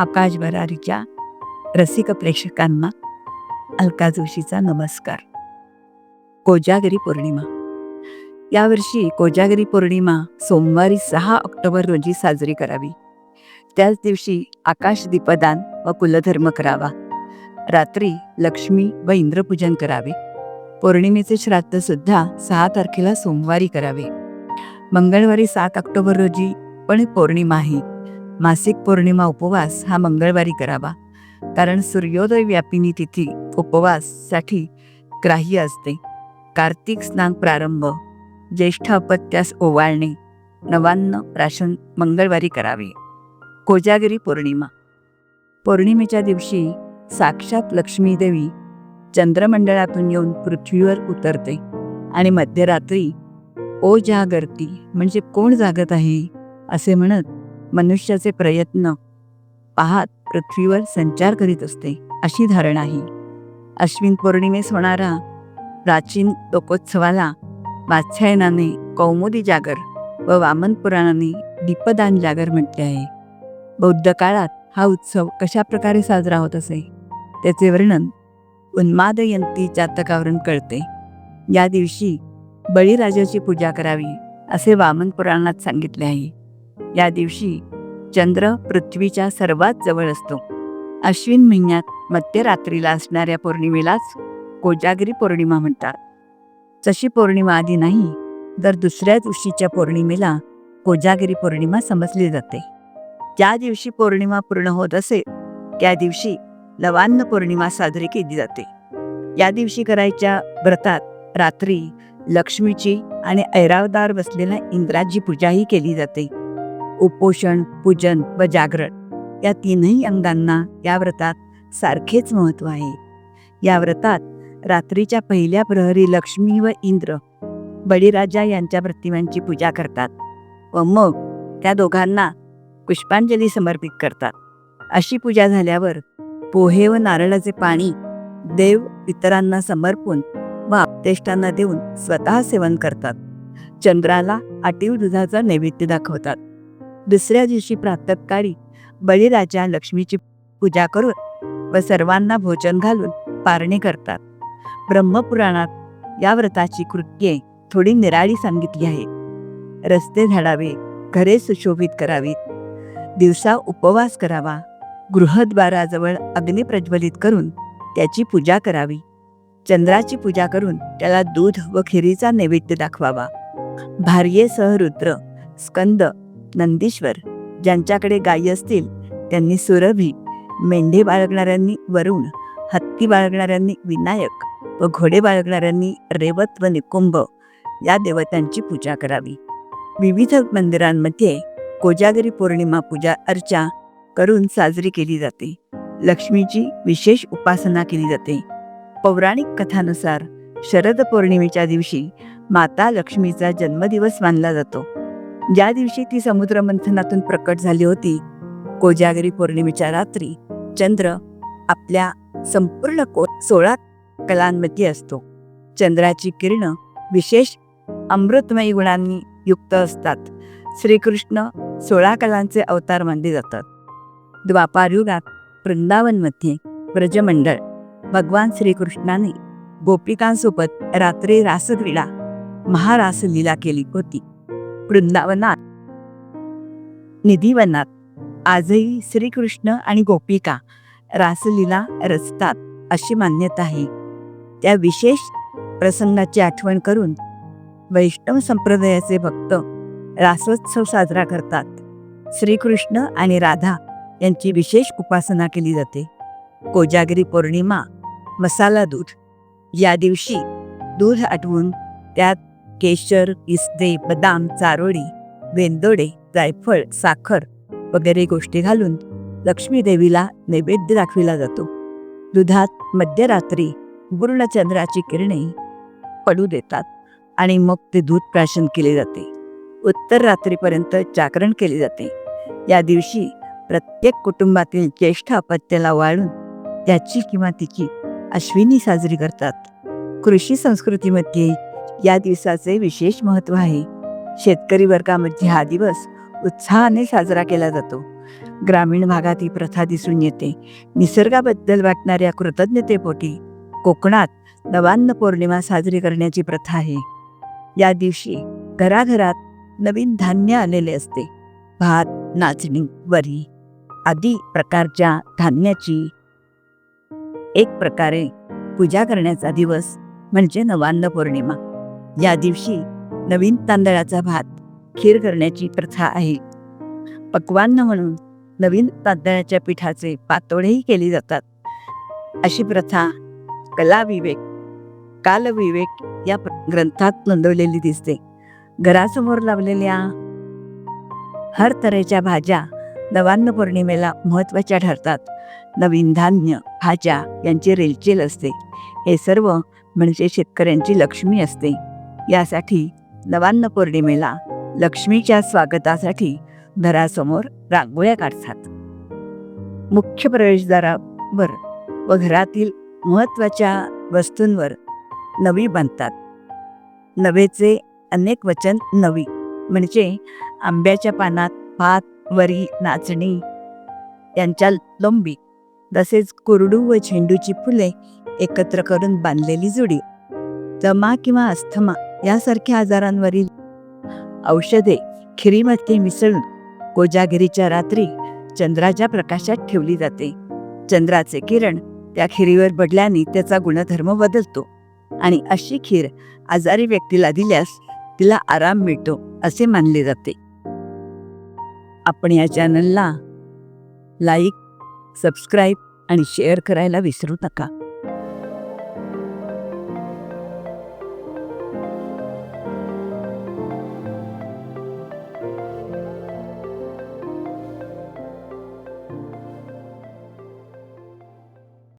आकाश भरारीच्या रसिक प्रेक्षकांना अलका जोशीचा नमस्कार. कोजागिरी पौर्णिमा. यावर्षी कोजागिरी पौर्णिमा सोमवारी सहा ऑक्टोबर रोजी साजरी करावी. त्याच दिवशी आकाश दीपदान व कुलधर्म करावा. रात्री लक्ष्मी व इंद्रपूजन करावे. पौर्णिमेचे श्राद्ध सुद्धा सहा तारखेला सोमवारी करावे. मंगळवारी सात ऑक्टोबर रोजी पण पौर्णिमा आहे मासिक पौर्णिमा उपवास हा मंगळवारी करावा. कारण सूर्योदय व्यापिनी तिथी उपवाससाठी ग्राह्य असते. कार्तिक स्नान प्रारंभ ज्येष्ठ अपत्यास ओवाळणे नवान्न राशन मंगळवारी करावे. कोजागिरी पौर्णिमा. पौर्णिमेच्या दिवशी साक्षात लक्ष्मी देवी चंद्रमंडळातून येऊन पृथ्वीवर उतरते आणि मध्यरात्री ओ जागरती म्हणजे कोण जागत आहे? असे म्हणत मनुष्याचे प्रयत्न पाहत पृथ्वीवर संचार करीत असते अशी धारणा आहे. अश्विन पौर्णिमेस होणारा प्राचीन लोकोत्सवाला वात्स्यायनाने कौमुदी जागर व वामन पुराणाने दीपदान जागर म्हटले आहे. बौद्ध काळात हा उत्सव कशा प्रकारे साजरा होत असे? त्याचे वर्णन उन्मादयंती जातकावरून कळते. या दिवशी बळीराजाची पूजा करावी असे वामन पुराणात सांगितले आहे. या दिवशी चंद्र पृथ्वीच्या सर्वात जवळ असतो. अश्विन महिन्यात मध्यरात्रीला असणाऱ्या पौर्णिमेलाच कोजागिरी पौर्णिमा म्हणतात. जशी पौर्णिमा आधी नाही तर दुसऱ्या दिवशीच्या पौर्णिमेला कोजागिरी पौर्णिमा समजली जाते. ज्या दिवशी पौर्णिमा पूर्ण होत असेल त्या दिवशी लवान्न पौर्णिमा साजरी केली जाते. या दिवशी करायच्या व्रतात रात्री लक्ष्मीची आणि ऐरावदार बसलेल्या इंद्राची पूजाही केली जाते. उपोषण पूजन व जागरण. या तीनही अंगांना या व्रतात सारखेच महत्त्व आहे. या व्रतात रात्रीच्या पहिल्या प्रहरी लक्ष्मी व इंद्र बळीराजा यांच्या प्रतिमांची पूजा करतात व मग त्या दोघांना पुष्पांजली समर्पित करतात. अशी पूजा झाल्यावर पोहे व नारळाचे पाणी देव इतरांना समर्पून व आपतेष्टांना देऊन स्वतः सेवन करतात. चंद्राला आटीव दुधाचा नैवेद्य दाखवतात. दुसऱ्या दिवशी प्रातकाळी बळीराजा लक्ष्मीची पूजा करून व सर्वांना भोजन घालून पारणे करतात. ब्रह्मपुराणात या व्रताची कृत्ये थोडी निराळी सांगितली आहे. रस्ते झाडावे घरे सुशोभित करावीत. दिवसा उपवास करावा. गृहद्वाराजवळ अग्नी प्रज्वलित करून त्याची पूजा करावी. चंद्राची पूजा करून त्याला दूध व खिरीचा नैवेद्य दाखवावा. भार्येसह रुद्र स्कंद नंदीश्वर ज्यांच्याकडे गायी असतील त्यांनी सुरभी मेंढे बाळगणाऱ्यांनी वरुण हत्ती बाळगणाऱ्यांनी विनायक व घोडे बाळगणाऱ्यांनी रेवत व निकुंभ या देवतांची पूजा करावी. विविध मंदिरांमध्ये कोजागिरी पौर्णिमा पूजा अर्चा करून साजरी केली जाते. लक्ष्मीची विशेष उपासना केली जाते. पौराणिक कथानुसार शरद पौर्णिमेच्या दिवशी माता लक्ष्मीचा जन्मदिवस मानला जातो. ज्या दिवशी ती समुद्र मंथनातून प्रकट झाली होती कोजागरी पौर्णिमेच्या रात्री चंद्र आपल्या संपूर्ण को सोळा कलांमध्ये असतो. चंद्राची किरण विशेष अमृतमयी गुणांनी युक्त असतात. श्रीकृष्ण सोळा कलांचे अवतार मानले जातात. द्वापार युगात वृंदावनमध्ये ब्रजमंडळ भगवान श्रीकृष्णाने गोपिकांसोबत रात्री रासक्रीडा महारासलीला केली होती. वृंदावनात. निधिवनात. आजही श्रीकृष्ण आणि गोपिका रासलीला रचतात अशी मान्यता आहे. त्या विशेष प्रसंगाची आठवण करून वैष्णव संप्रदायाचे भक्त रासोत्सव साजरा करतात. श्रीकृष्ण आणि राधा यांची विशेष उपासना केली जाते. कोजागिरी पौर्णिमा मसाला दूध. या दिवशी दूध आटवून त्यात केशर इस्ते बदाम चारोळी वेंदोडे जायफळ साखर वगैरे गोष्टी घालून लक्ष्मी देवीला नैवेद्य दाखविला जातो. दुधात मध्यरात्री पूर्णचंद्राची किरणे पडू देतात आणि मग ते दूध प्राशन केले जाते. उत्तर रात्रीपर्यंत जागरण केले जाते. या दिवशी प्रत्येक कुटुंबातील ज्येष्ठ अपत्याला वाळून त्याची किंवा तिची अश्विनी साजरी करतात. कृषी संस्कृतीमध्ये या दिवसाचे विशेष महत्त्व आहे. शेतकरी वर्गामध्ये हा दिवस उत्साहाने साजरा केला जातो. ग्रामीण भागात ही प्रथा दिसून येते. निसर्गाबद्दल वाटणाऱ्या कृतज्ञतेपोटी कोकणात नवान्न पौर्णिमा साजरी करण्याची प्रथा आहे. या दिवशी घराघरात नवीन धान्य आलेले असते. भात नाचणी वरी आदी प्रकारच्या धान्याची एक प्रकारे पूजा करण्याचा दिवस म्हणजे नवान्न पौर्णिमा. या दिवशी नवीन तांदळाचा भात खीर करण्याची प्रथा आहे. पक्वान्न म्हणून नवीन तांदळाच्या पिठाचे पातोळेही केली जातात. अशी प्रथा कलाविवेक कालविवेक या प्र- ग्रंथात नोंदवलेली दिसते. घरासमोर लावलेल्या हर तऱ्हेच्या भाज्या नवान्न पौर्णिमेला महत्त्वाच्या ठरतात. नवीन धान्य भाज्या यांची रेलचेल असते. हे सर्व म्हणजे शेतकऱ्यांची लक्ष्मी असते. यासाठी नवान्न पौर्णिमेला लक्ष्मीच्या स्वागतासाठी घरासमोर रांगोळ्या काढतात. मुख्य प्रवेशद्वारावर व घरातील महत्त्वाच्या वस्तूंवर नवी बांधतात. नवेचे अनेक वचन नवी म्हणजे आंब्याच्या पानात भात वरी नाचणी यांच्या लोंबी तसेच कुरडू व झेंडूची फुले एकत्र करून बांधलेली जुडी. दमा किंवा अस्थमा यासारख्या आजारांवरील औषधे खिरीमध्ये मिसळून कोजागिरीच्या रात्री चंद्राच्या प्रकाशात ठेवली जाते. चंद्राचे किरण त्या खिरीवर पडल्याने त्याचा गुणधर्म बदलतो आणि अशी खीर आजारी व्यक्तीला दिल्यास तिला आराम मिळतो असे मानले जाते. आपण या चॅनलला लाईक सबस्क्राईब आणि शेअर करायला विसरू नका.